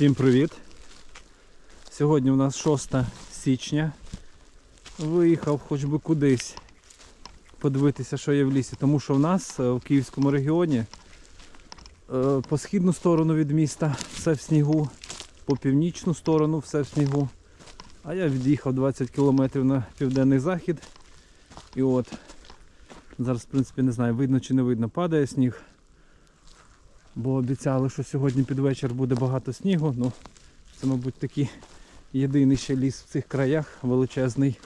Всім привіт! Сьогодні у нас 6 січня. Виїхав хоч би кудись подивитися, що є в лісі, тому що в нас е, в Київському регіоні е, по східну сторону від міста все в снігу, по північну сторону все в снігу. А я від'їхав 20 кілометрів на південний захід. І от зараз, в принципі, не знаю, видно чи не видно, падає сніг. Бо обіцяли, що сьогодні під вечір буде багато снігу. Ну, це, мабуть, такий єдиний ще ліс в цих краях величезний,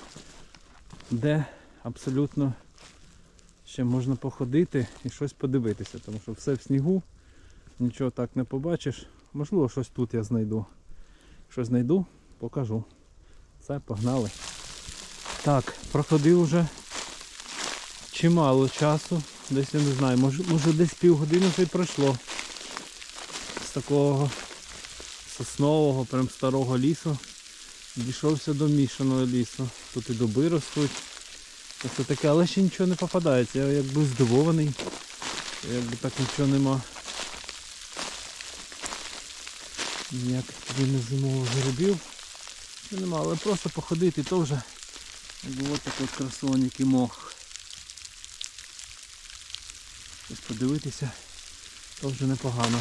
де абсолютно ще можна походити і щось подивитися, тому що все в снігу, нічого так не побачиш. Можливо, щось тут я знайду. Щось знайду, покажу. Все, погнали. Так, проходив уже чимало часу. Десь я не знаю, може, може десь півгодини вже й пройшло такого соснового, прям старого лісу. Дійшовся до мішаного лісу. Тут і дуби ростуть. Це таке, але ще нічого не попадається. Я якби здивований. Якби так нічого нема. Ніяких тобі не зимових грибів. Нема, але просто походити, то вже от такий красоник і мох. Щось подивитися, то вже непогано.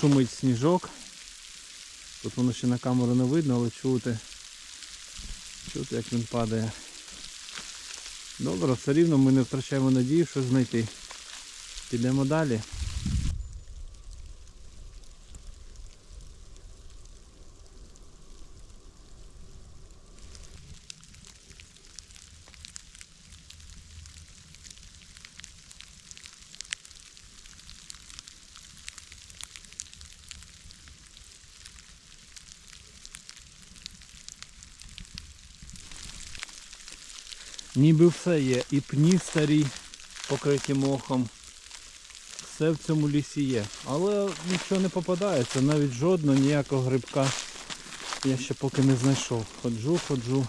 Шумить сніжок. Тут воно ще на камеру не видно, але чути, чути як він падає. Добре, все рівно ми не втрачаємо надію, що знайти. Підемо далі. Ніби все є. І пні старі, покриті мохом. Все в цьому лісі є. Але нічого не попадається, навіть жодного ніякого грибка я ще поки не знайшов. Ходжу, ходжу.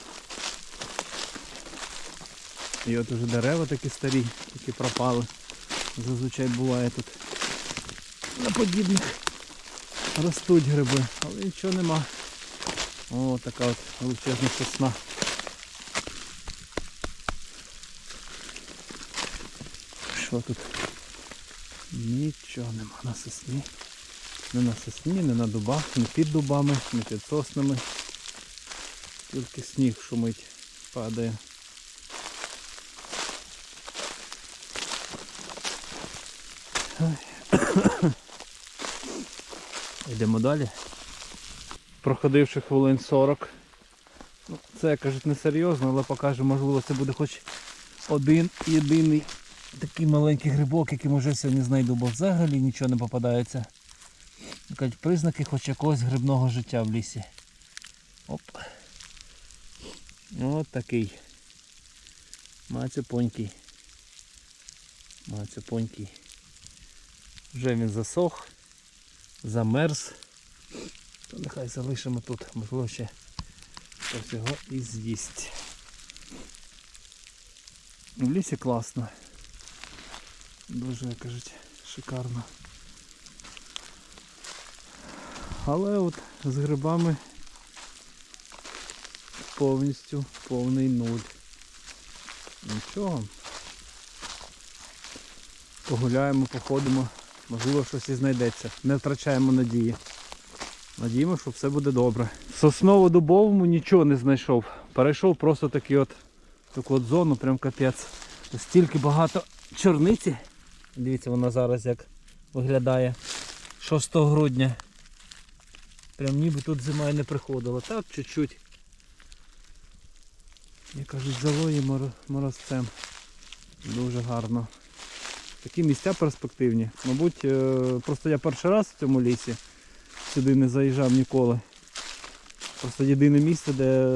І от уже дерева такі старі, які пропали. Зазвичай буває тут на подібних ростуть гриби, але нічого нема. О, така от величезна сосна. Що тут? Нічого нема на сосні. Не на сосні, не на дубах, не під дубами, не під соснами. Тільки сніг шумить, падає. Йдемо далі. Проходивши хвилин 40. Ну, це кажуть не серйозно, але покажу, можливо, це буде хоч один єдиний такий маленький грибок, який може сьогодні знайду, бо взагалі нічого не попадається. Кажуть, признаки хоч якогось грибного життя в лісі. Оп. От такий. Мацюпонький. Мацюпонький. Вже він засох, замерз. То нехай залишимо тут, можливо ще хтось його і з'їсть. В лісі класно. Дуже, як кажуть, шикарно. Але от з грибами повністю повний нуль. Нічого. Погуляємо, походимо, можливо щось і знайдеться. Не втрачаємо надії. Надіємо, що все буде добре. В сосново-дубовому нічого не знайшов. Перейшов просто такі от, таку от зону, прям капець. Стільки багато чорниці. Дивіться, вона зараз як виглядає 6 грудня. Прям ніби тут зима і не приходила. Так, чуть-чуть. Як кажуть, залої морозцем. Дуже гарно. Такі місця перспективні. Мабуть, е, просто я перший раз в цьому лісі сюди не заїжджав ніколи. Просто єдине місце, де е,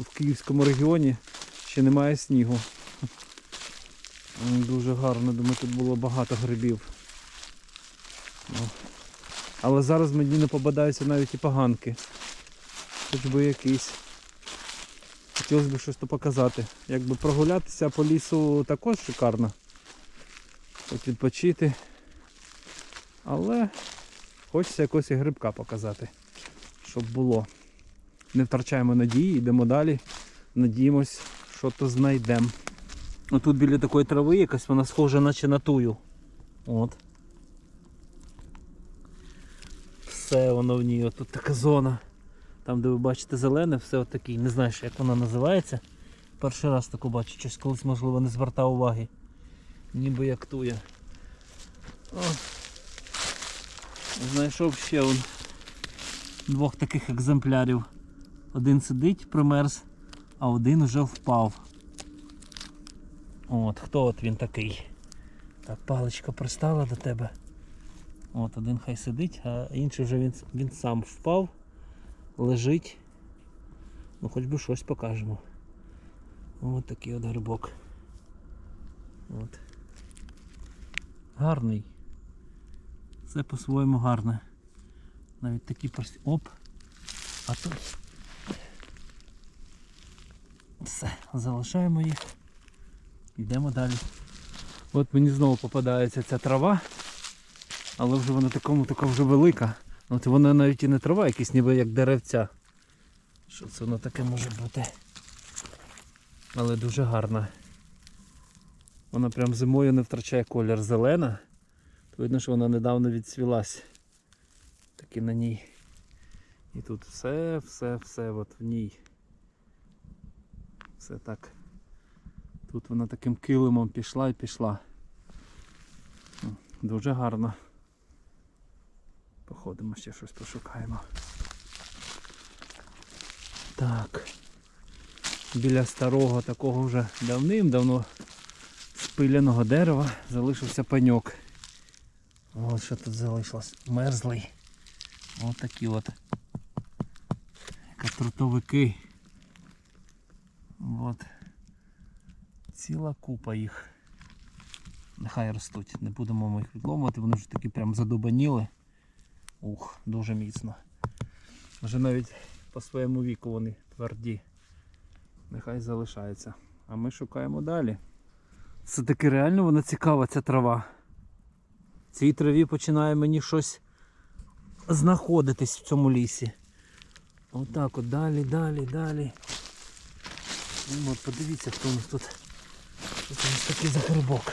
в Київському регіоні ще немає снігу. Дуже гарно, думаю, тут було багато грибів. Ну. Але зараз мені не попадаються навіть і поганки. Хоч би якийсь. Хотілося б щось то показати. Якби прогулятися по лісу також шикарно. Хоч відпочити. Але Хочеться якогось і грибка показати, щоб було. Не втрачаємо надії, йдемо далі. Надіємось, що то знайдемо. Отут біля такої трави якась вона схожа наче на тую. От. Все воно в ній. От тут така зона. Там, де ви бачите зелене, все от такий. Не знаю, як вона називається. Перший раз таку бачу, щось колись можливо не звертав уваги. Ніби як туя. О. Знайшов ще он двох таких екземплярів. Один сидить, примерз, а один уже впав. От, хто от він такий? Так, паличка пристала до тебе. От, один хай сидить, а інший вже він, він сам впав, лежить. Ну хоч би щось покажемо. От такий от грибок. От. Гарний. Все по-своєму гарне. Навіть такі прості. Оп. А тут. Все, залишаємо їх. Йдемо далі. От мені знову попадається ця трава, але вже вона такому така вже велика. От вона навіть і не трава, якісь ніби як деревця. Що це воно таке може бути? Але дуже гарна. Вона прям зимою не втрачає колір зелена. Видно, що вона недавно відсвілась. Таки на ній. І тут все, все, все от в ній. Все так. Тут вона таким килимом пішла і пішла. Дуже гарно. Походимо ще щось пошукаємо. Так. Біля старого такого вже давним-давно спиляного дерева залишився пеньок. Ось що тут залишилось. Мерзлий. Ось такі от. Як трутовики. Ціла купа їх. Нехай ростуть. Не будемо ми їх відломувати, вони вже такі прям задубаніли. Ух, дуже міцно. Вже навіть по своєму віку вони тверді. Нехай залишаються. А ми шукаємо далі. Це таки реально вона цікава ця трава. Цій траві починає мені щось знаходитись в цьому лісі. Отак от далі, далі, далі. Ну, От подивіться, хто у нас тут. Тут нас такий загрибок.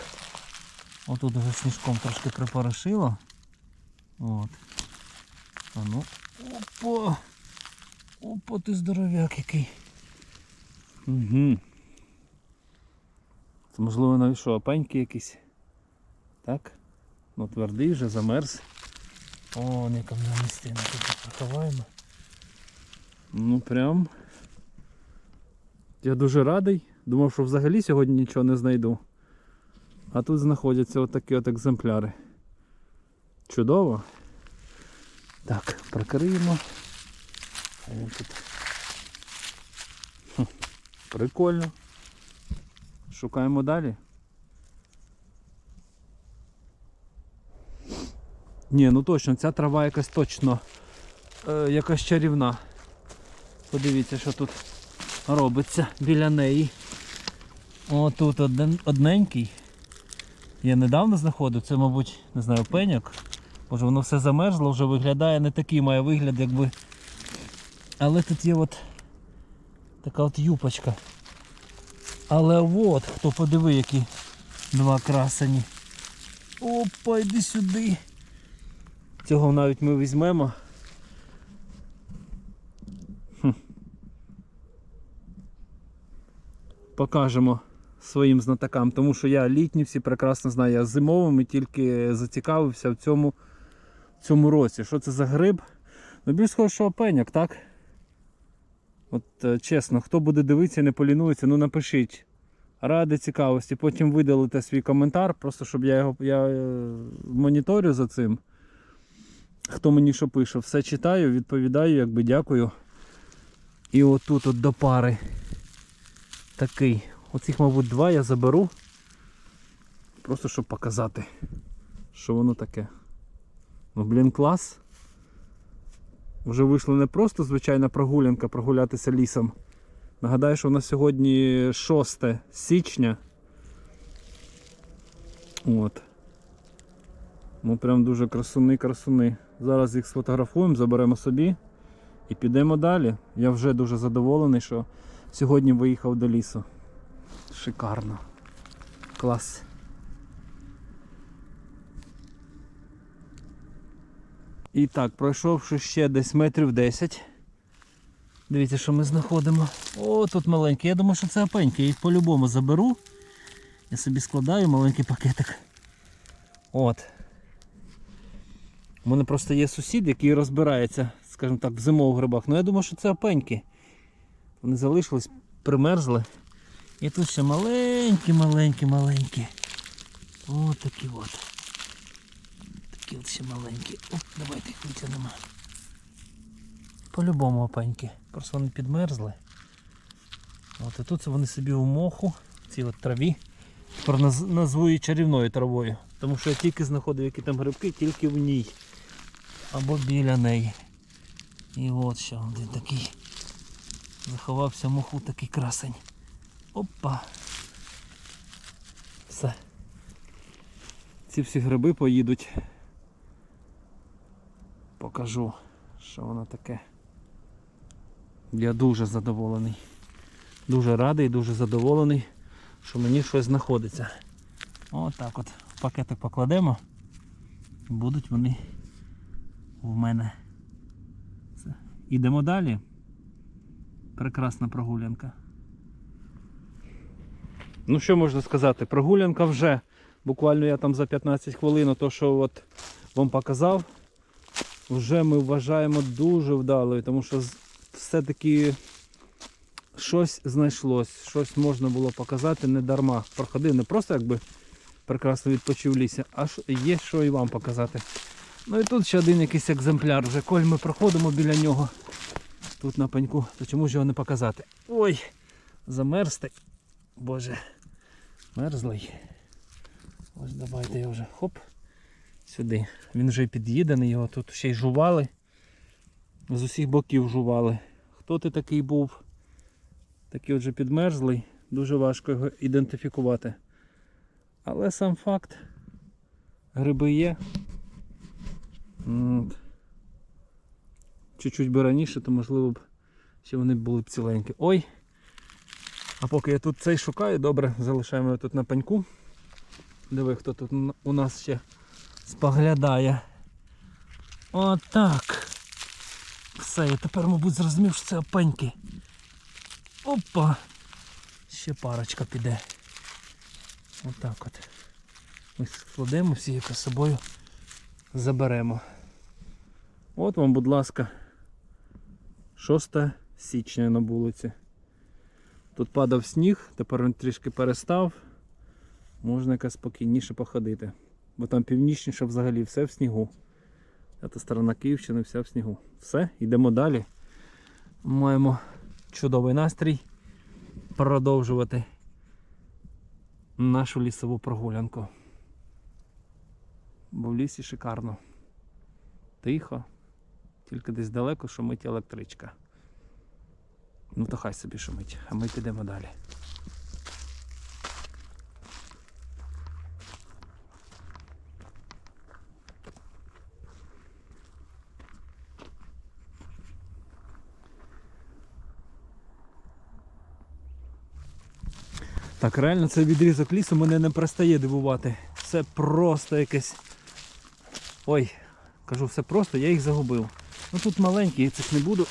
Отут вже сніжком трошки припорошило. От. А ну. Опа! Опа, ти здоровяк який. Угу. Це можливо навіть що, опеньки якісь. Так? Ну твердий вже замерз. О, не кам'яна стіна тут приховаємо. Ну прям. Я дуже радий. Думав, що взагалі сьогодні нічого не знайду. А тут знаходяться отакі от екземпляри. Чудово. Так, прикриємо. Ось тут. Прикольно. Шукаємо далі. Ні, ну точно, ця трава якась точно е, якась чарівна. Подивіться, що тут робиться біля неї. О, тут один, одненький. Я недавно знаходив, це, мабуть, не знаю, пеняк. Може воно все замерзло, вже виглядає не такий має вигляд, якби. Але тут є от така от юпочка. Але от, хто подиви, які два красені. Опа, йди сюди. Цього навіть ми візьмемо. Хм. Покажемо своїм знатокам, тому що я літні всі прекрасно знаю, я зимовими тільки зацікавився в цьому, в цьому році. Що це за гриб? Ну більш схоже, що опеняк, так? От е, чесно, хто буде дивитися, не полінується, ну напишіть. Ради цікавості, потім видалите свій коментар, просто щоб я його я е, моніторю за цим. Хто мені що пише, все читаю, відповідаю, якби дякую. І отут от до пари такий. Оцих, мабуть, два я заберу. Просто щоб показати, що воно таке. Ну, блін, клас. Вже вийшла не просто звичайна прогулянка прогулятися лісом. Нагадаю, що у нас сьогодні 6 січня. От. Ну прям дуже красуни, красуни. Зараз їх сфотографуємо, заберемо собі і підемо далі. Я вже дуже задоволений, що сьогодні виїхав до лісу. Шикарно. Клас. І так, пройшовши ще десь метрів 10. Дивіться, що ми знаходимо. О, тут маленький. Я думаю, що це опеньки. Я їх по-любому заберу. Я собі складаю маленький пакетик. От. У мене просто є сусід, який розбирається, скажімо так, в зимових грибах. Ну я думаю, що це опеньки. Вони залишились, примерзли. І тут ще маленькі, маленькі, маленькі. О, такі от. Такі от ще маленькі. Оп, давайте їх витягнемо. По-любому опеньки. Просто вони підмерзли. От, і тут вони собі у моху, в цій от траві. Тепер назву її чарівною травою. Тому що я тільки знаходив які там грибки, тільки в ній. Або біля неї. І от ще один такий. Заховався моху такий красень. Опа. Все. Ці всі гриби поїдуть. Покажу, що воно таке. Я дуже задоволений. Дуже радий, дуже задоволений, що мені щось знаходиться. Отак от. В пакетик покладемо. Будуть вони в мене. Ідемо далі. Прекрасна прогулянка. Ну що можна сказати? Прогулянка вже. Буквально я там за 15 хвилин, то що от вам показав, вже ми вважаємо дуже вдалою, тому що все-таки щось знайшлось, щось можна було показати не дарма. Проходив не просто якби прекрасно відпочив лісі, а є що і вам показати. Ну і тут ще один якийсь екземпляр. Вже коль ми проходимо біля нього. Тут на пеньку, то чому ж його не показати? Ой, замерзти. Боже, мерзлий. Ось давайте його вже хоп. Сюди. Він вже під'їдений, його тут ще й жували. З усіх боків жували. Хто ти такий був? Такий отже підмерзлий, дуже важко його ідентифікувати. Але сам факт, гриби є. Чуть-чуть би раніше, то можливо б ще вони були б ціленькі. Ой! А поки я тут цей шукаю, добре, залишаємо його тут на пеньку. Диви, хто тут у нас ще споглядає. Отак. Все, я тепер, мабуть, зрозумів, що це опеньки. Опа! Ще парочка піде. Отак от. Ми складемо всі їх з собою заберемо. От вам, будь ласка, 6 січня на вулиці. Тут падав сніг, тепер він трішки перестав. Можна якось спокійніше походити. Бо там північніше взагалі все в снігу. Ця сторона Київщини вся в снігу. Все, йдемо далі. Маємо чудовий настрій продовжувати нашу лісову прогулянку. Бо в лісі шикарно. Тихо, тільки десь далеко шумить електричка. Ну то хай собі шумить, а ми підемо далі. Так, реально цей відрізок лісу мене не перестає дивувати. Це просто якесь. Ой, кажу, все просто, я їх загубив. Ну тут маленькі, я цих не буду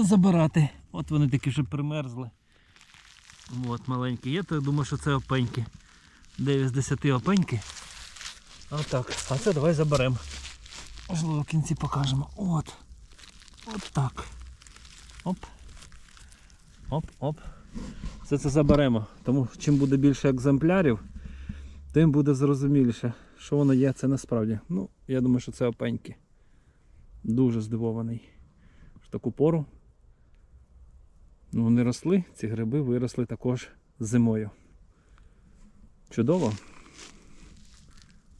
забирати. От вони такі вже примерзли. От маленькі є, то я думаю, що це опеньки. 9 з 10 опеньки. Отак. А це давай заберемо. Можливо, в кінці покажемо. От. От так. Оп. Оп, оп. Все це заберемо. Тому чим буде більше екземплярів, тим буде зрозуміліше, що воно є це насправді. Ну, я думаю, що це опеньки. Дуже здивований. В таку пору. Ну, вони росли, ці гриби виросли також зимою. Чудово.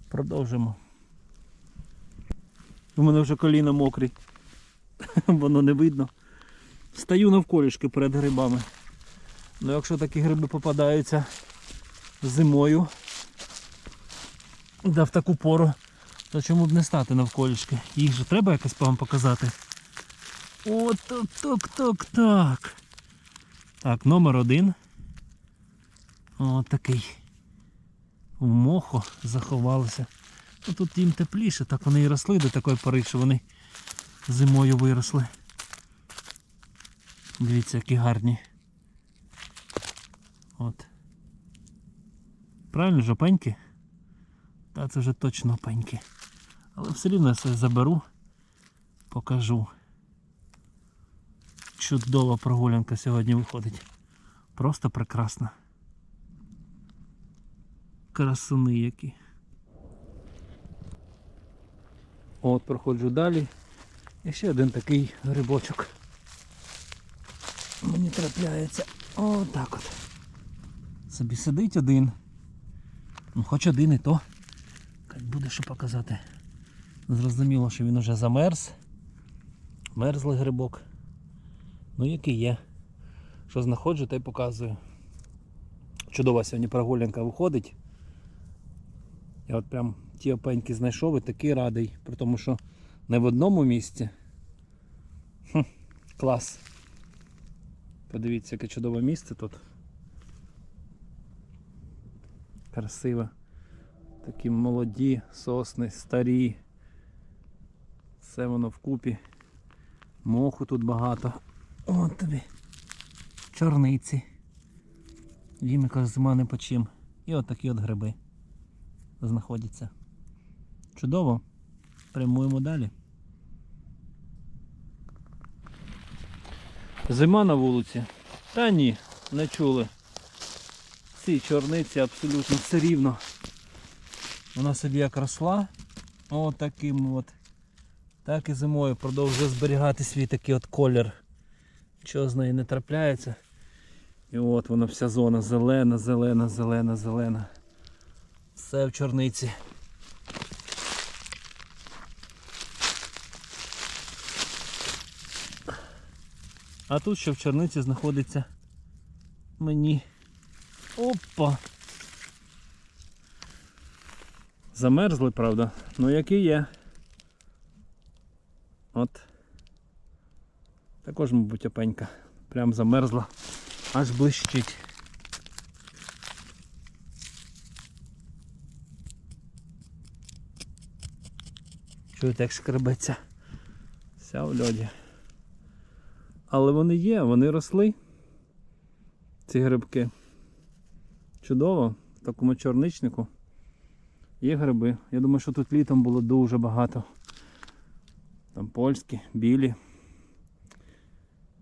Продовжимо. У мене вже коліна мокрі. Воно не видно. Стаю навколішки перед грибами. Ну якщо такі гриби попадаються зимою, да в таку пору, То чому б не стати навколішки? Їх же треба якось вам показати. О, так, так, так, так. Так, номер один. О, такий. В мохо заховалися. Ну, тут їм тепліше, так вони і росли до такої пори, що вони зимою виросли. Дивіться, які гарні. От. Правильно, жопеньки? Та це вже точно опеньки. Але все рівно я все заберу, покажу. Чудова прогулянка сьогодні виходить. Просто прекрасна. Красуни які. От проходжу далі. І ще один такий грибочок. Мені трапляється. Отак от. Собі сидить один. Ну хоч один і то. Буде що показати. Зрозуміло, що він уже замерз. Мерзлий грибок. Ну який є. Що знаходжу, те й показую. Чудова сьогодні прогулянка виходить. Я от прям ті опеньки знайшов і такий радий, при тому що не в одному місці. Хм, клас. Подивіться, яке чудове місце тут. Красиво. Такі молоді сосни, старі. Все воно вкупі. Моху тут багато. От тобі. Чорниці. Їм яка зима не по чим. І от от гриби знаходяться. Чудово. Прямуємо далі. Зима на вулиці. Та ні, не чули. Ці чорниці абсолютно все рівно. Вона собі як росла. От от. Так і зимою продовжує зберігати свій такий от колір. Нічого з неї не трапляється. І от вона вся зона зелена, зелена, зелена, зелена. Все в чорниці. А тут ще в чорниці знаходиться мені. Опа! Замерзли, правда? Ну який є. От. Також, мабуть, опенька. Прям замерзла. Аж блищить. Чуєте, як шкребеться. Вся в льоді. Але вони є, вони росли. Ці грибки. Чудово, в такому чорничнику. Є гриби. Я думаю, що тут літом було дуже багато. Там польські, білі.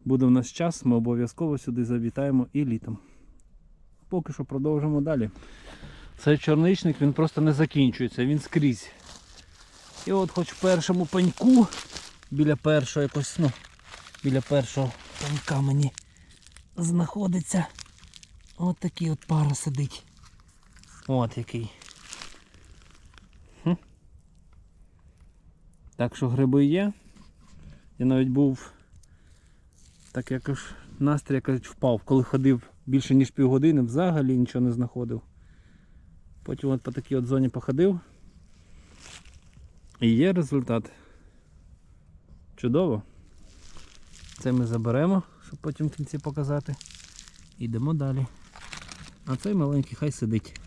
Буде в нас час, ми обов'язково сюди завітаємо і літом. Поки що продовжимо далі. Цей чорничник він просто не закінчується, він скрізь. І от хоч в першому пеньку, біля першого якось, ну, біля першого пенька мені знаходиться. От такий от пара сидить. От який. Хм. Так що гриби є. Я навіть був так якось настрій якось впав, коли ходив більше ніж півгодини, взагалі нічого не знаходив. Потім от по такій от зоні походив. І є результат. Чудово. Це ми заберемо, щоб потім в кінці показати. Йдемо далі. А цей маленький хай сидить.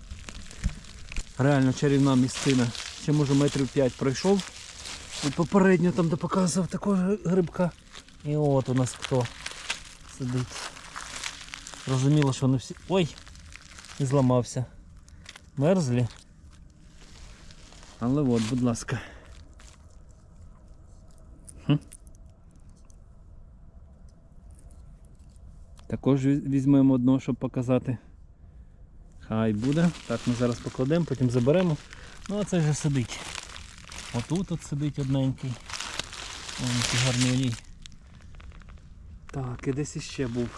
Реально чарівна місцина. Ще може метрів 5 пройшов. І попередньо там де показував такого грибка. І от у нас хто сидить. Зрозуміло, що вони всі... Ой! І зламався. Мерзлі. Але от, будь ласка. Також візьмемо одного, щоб показати. Хай буде. Так, ми зараз покладемо, потім заберемо. Ну а це вже сидить. Отут от сидить одненький. Який гарний. Так, і десь іще був.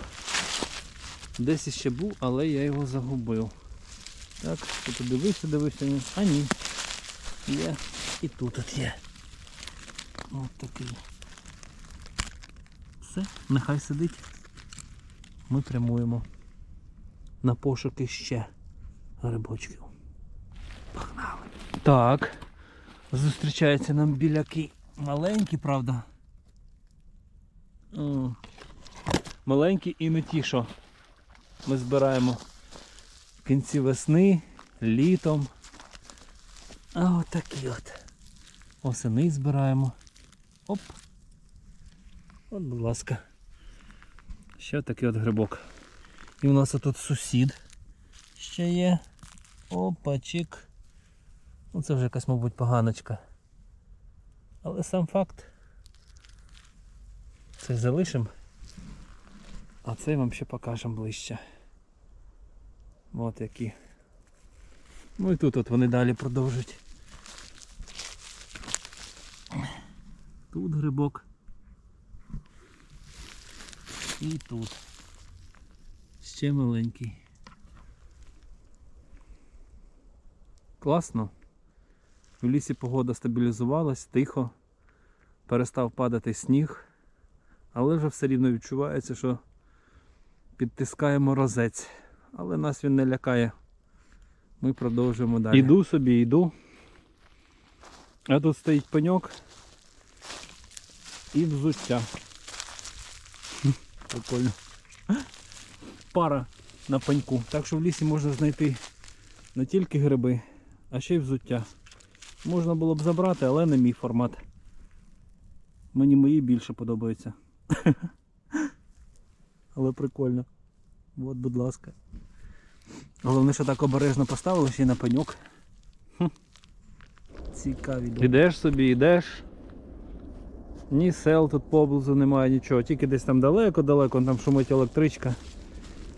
Десь іще був, але я його загубив. Так, тут дивився, дивився. А ні. Є. І тут от є. Ось такий. Все, нехай сидить. Ми прямуємо на пошуки ще грибочків. Погнали. Так. Зустрічаються нам біляки. Маленькі, правда. Маленькі і не ті, що ми збираємо в кінці весни, літом. А от такі от. Осени збираємо. Оп. От, будь ласка. Ще такий от грибок. І у нас тут сусід ще є. Опачик. Ну це вже якась, мабуть, поганочка. Але сам факт. Це залишимо. А цей вам ще покажемо ближче. От які. Ну і тут от вони далі продовжують. Тут грибок. І тут. Ще маленький. Класно. В лісі погода стабілізувалась, тихо, перестав падати сніг, але вже все рівно відчувається, що підтискає морозець. Але нас він не лякає. Ми продовжуємо далі. Іду собі, йду. А тут стоїть пеньок і взуття. Прикольно. Пара на пеньку. Так що в лісі можна знайти не тільки гриби, а ще й взуття. Можна було б забрати, але не мій формат. Мені мої більше подобаються. Але прикольно. От, будь ласка. Головне, що так обережно поставили ще на пеньок. Цікаві. Ідеш собі, йдеш. Ні сел тут поблизу немає нічого, тільки десь там далеко-далеко, там шумить електричка.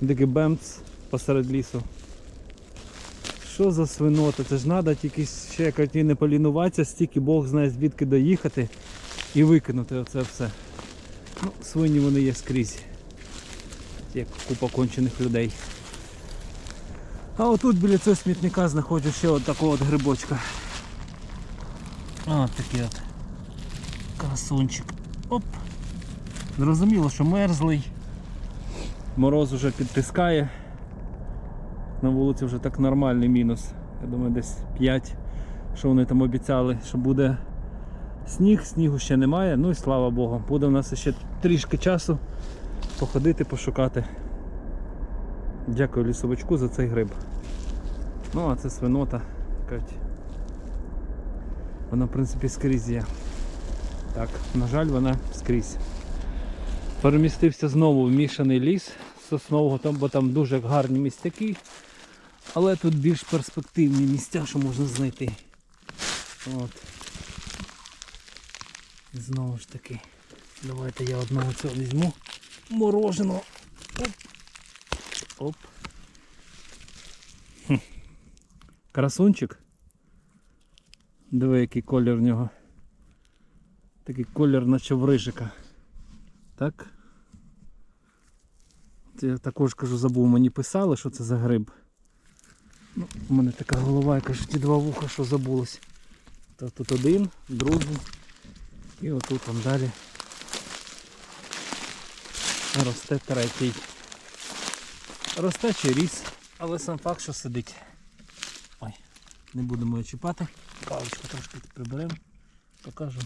Такий бемц посеред лісу. Що за свинота? Це ж треба тільки ще якось не полінуватися, стільки Бог знає звідки доїхати і викинути оце все. Ну, свині вони є скрізь. Як купа кончених людей. А отут біля цього смітника знаходжу ще от такого от грибочка. От такий от красунчик. Оп. Зрозуміло, що мерзлий. Мороз уже підтискає. На вулиці вже так нормальний мінус. Я думаю, десь 5, що вони там обіцяли, що буде сніг, снігу ще немає, ну і слава Богу. Буде у нас ще трішки часу походити, пошукати. Дякую лісовичку за цей гриб. Ну а це свинота. Вона в принципі скрізь є. Так, на жаль, вона скрізь. Перемістився знову в мішаний ліс соснового, там, бо там дуже гарні містяки. Але тут більш перспективні місця, що можна знайти. От. Знову ж таки. Давайте я одного цього візьму. Мороженого. Оп. Оп. Хм. Красунчик. Диви, який колір в нього. Такий колір наче в рижика. Так? Я також кажу, забув, мені писали, що це за гриб. Ну, у мене така голова, яка ж ті два вуха, що забулось. Та тут один, другий. І отут там далі росте третій. Росте чи ріс, але сам факт, що сидить. Ой, не будемо її чіпати. Паличку трошки приберемо, покажу.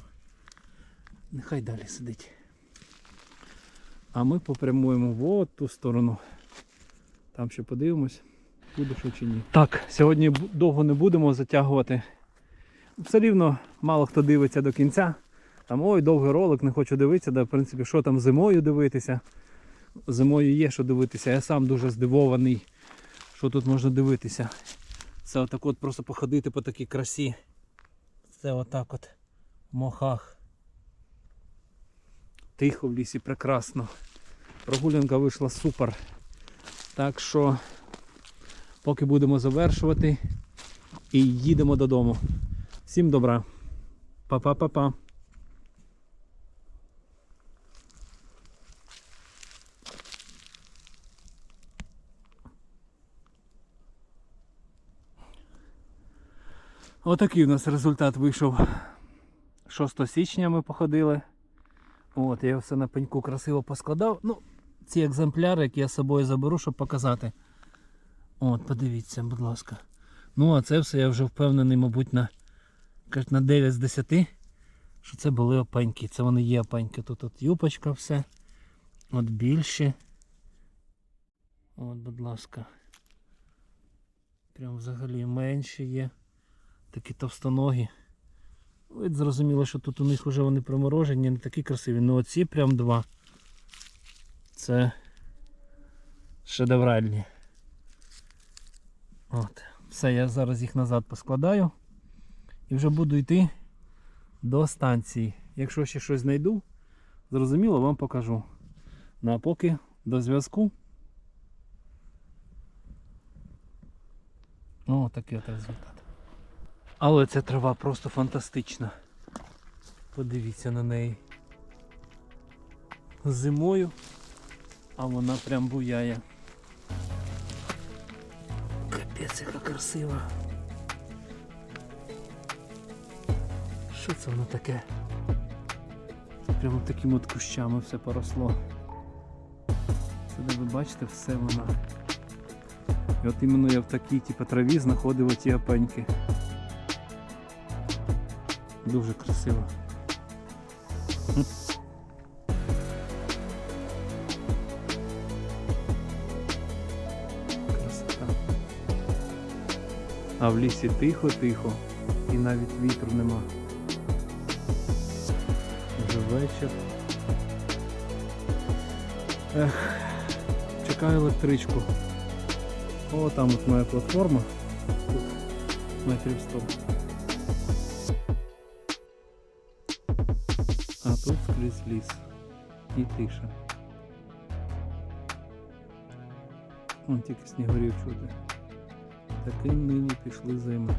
Нехай далі сидить. А ми попрямуємо в ту сторону. Там ще подивимось, буде що чи ні. Так, сьогодні довго не будемо затягувати. Все рівно мало хто дивиться до кінця. Там ой, довгий ролик, не хочу дивитися, да, в принципі, що там зимою дивитися. Зимою є що дивитися. Я сам дуже здивований, що тут можна дивитися. Це отак от просто походити по такій красі. Це отак от в мохах. Тихо в лісі, прекрасно. Прогулянка вийшла супер. Так що, поки будемо завершувати і їдемо додому. Всім добра. Па-па-па-па. Отакий у нас результат вийшов. 6 січня ми походили. От, я все на пеньку красиво поскладав. Ну, ці екземпляри, які я з собою заберу, щоб показати. От, подивіться, будь ласка. Ну, а це все я вже впевнений, мабуть, на на 9 з 10, що це були опеньки. Це вони є опеньки. Тут от юпочка все. От більші. От, будь ласка. Прям взагалі менші є. Такі товстоногі. Ви зрозуміло, що тут у них вже вони проморожені, не такі красиві. Ну оці прям два. Це шедевральні. От. Все, я зараз їх назад поскладаю. І вже буду йти до станції. Якщо ще щось знайду, зрозуміло, вам покажу. Ну а поки до зв'язку. О, такий от результат. Але ця трава просто фантастична. Подивіться на неї. Зимою, а вона прям буяє. Капець, яка красива. Що це воно таке? Прямо такими от кущами все поросло. Це ви бачите, все воно. І от іменно я в такій типу, траві знаходив оті опеньки. Дуже красиво. Красота. А в лісі тихо-тихо і навіть вітру нема. Вже вечір. Ех, чекаю електричку. О, там от моя платформа. Тут метрів 100. Ліс. І тиша. Вон тільки снігурів чути. Таким нині пішли зими.